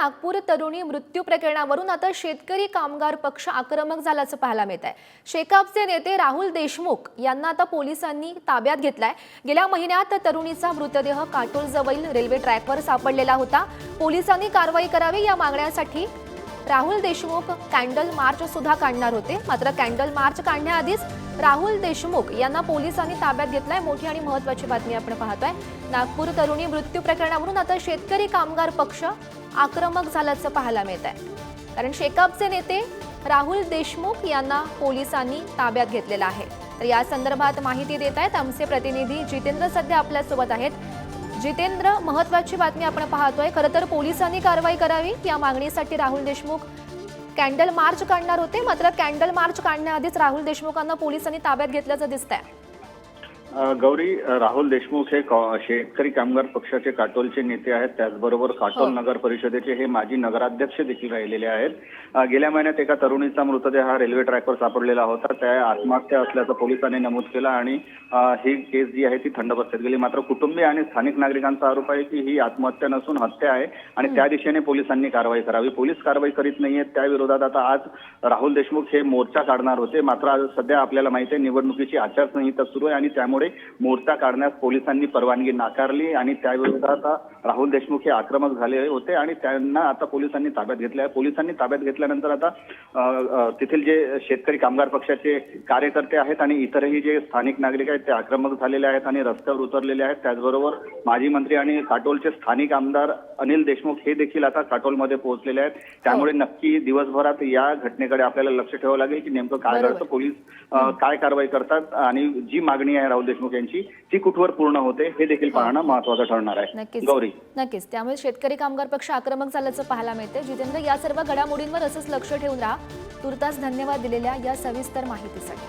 नागपूर तरुणी मृत्यू प्रकरणावरून आता शेतकरी कामगार पक्ष आक्रमक झाल्याचं पाहायला मिळत आहे. शेकापचे नेते राहुल देशमुख यांना आता पोलिसांनी ताब्यात घेतलाय. गेल्या महिन्यात तरुणीचा मृतदेह काटोलजवळील रेल्वे ट्रॅकवर सापडलेला होता. पोलिसांनी कारवाई करावी या मागण्यासाठी राहुल देशमुख कॅन्डल मार्च सुद्धा काढणार होते. मात्र कॅन्डल मार्च काढण्याआधीच राहुल देशमुख यांना पोलिसांनी ताब्यात घेतलाय. मोठी आणि महत्वाची बातमी आपण पाहतोय. नागपूर तरुणी मृत्यू प्रकरणावरून आता शेतकरी कामगार पक्ष आक्रमक झाल्याचं पाहायला मिळत आहे कारण शेकापचे नेते राहुल देशमुख यांना पोलिसांनी ताब्यात घेतलेलं आहे. तर या संदर्भात माहिती देत आहेत आमचे प्रतिनिधी जितेंद्र सध्या आपल्यासोबत आहेत. जितेंद्र महत्वाची बातमी आपण पाहतोय. खरं तर पोलिसांनी कारवाई करावी या मागणीसाठी राहुल देशमुख कॅन्डल मार्च काढणार होते. मात्र कॅन्डल मार्च काढण्याआधीच राहुल देशमुखांना पोलिसांनी ताब्यात घेतल्याचं दिसतंय. गौरी राहुल देशमुख हे शेतकरी कामगार पक्षाचे काटोलचे नेते आहेत. त्याचबरोबर काटोल नगर परिषदेचे हे माजी नगराध्यक्ष देखील राहिलेले आहेत. गेल्या महिन्यात एका तरुणीचा मृतदेह हा रेल्वे ट्रॅकवर सापडलेला होता. त्या आत्महत्या असल्याचं पोलिसांनी नमूद केलं आणि ही केस जी आहे ती थंड बसत गेली. मात्र कुटुंबीय आणि स्थानिक नागरिकांचा आरोप आहे की ही आत्महत्या नसून हत्या आहे आणि त्या दिशेने पोलिसांनी कारवाई करावी. पोलीस कारवाई करीत नाहीयेत त्या विरोधात आता आज राहुल देशमुख हे मोर्चा काढणार होते. मात्र आज सध्या आपल्याला माहिती आहे निवडणुकीची आचारसंहिता सुरू आहे आणि त्यामुळे मोर्चा काढण्यास पोलिसांनी परवानगी नाकारली आणि त्याविरोधात राहुल देशमुख हे आक्रमक झाले होते आणि त्यांना आता पोलिसांनी ताब्यात घेतले आहे. पोलिसांनी ताब्यात घेतल्यानंतर आता तेथील जे शेतकरी कामगार पक्षाचे कार्यकर्ते आहेत आणि इतरही जे स्थानिक नागरिक आहेत ते आक्रमक झालेले आहेत आणि रस्त्यावर उतरलेले आहेत. त्याचबरोबर माजी मंत्री आणि काटोलचे स्थानिक आमदार अनिल देशमुख हे देखील आता काटोलमध्ये पोहोचलेले आहेत. त्यामुळे नक्की दिवसभरात या घटनेकडे आपल्याला लक्ष ठेवावं लागेल की नेमकं काय. घडतं पोलीस काय कारवाई करतात आणि जी मागणी आहे राहुल देशमुख यांची ती कुठवर पूर्ण होते हे देखील पाहणं महत्वाचं ठरणार आहे. नक्कीच. गौरी. नक्कीच. त्यामुळे शेतकरी कामगार पक्ष आक्रमक झाल्याचं पाहायला मिळते जितेंद्र या सर्व घडामोडींवर असंच लक्ष ठेवून राहा. तुर्तास धन्यवाद दिलेल्या या सविस्तर माहितीसाठी.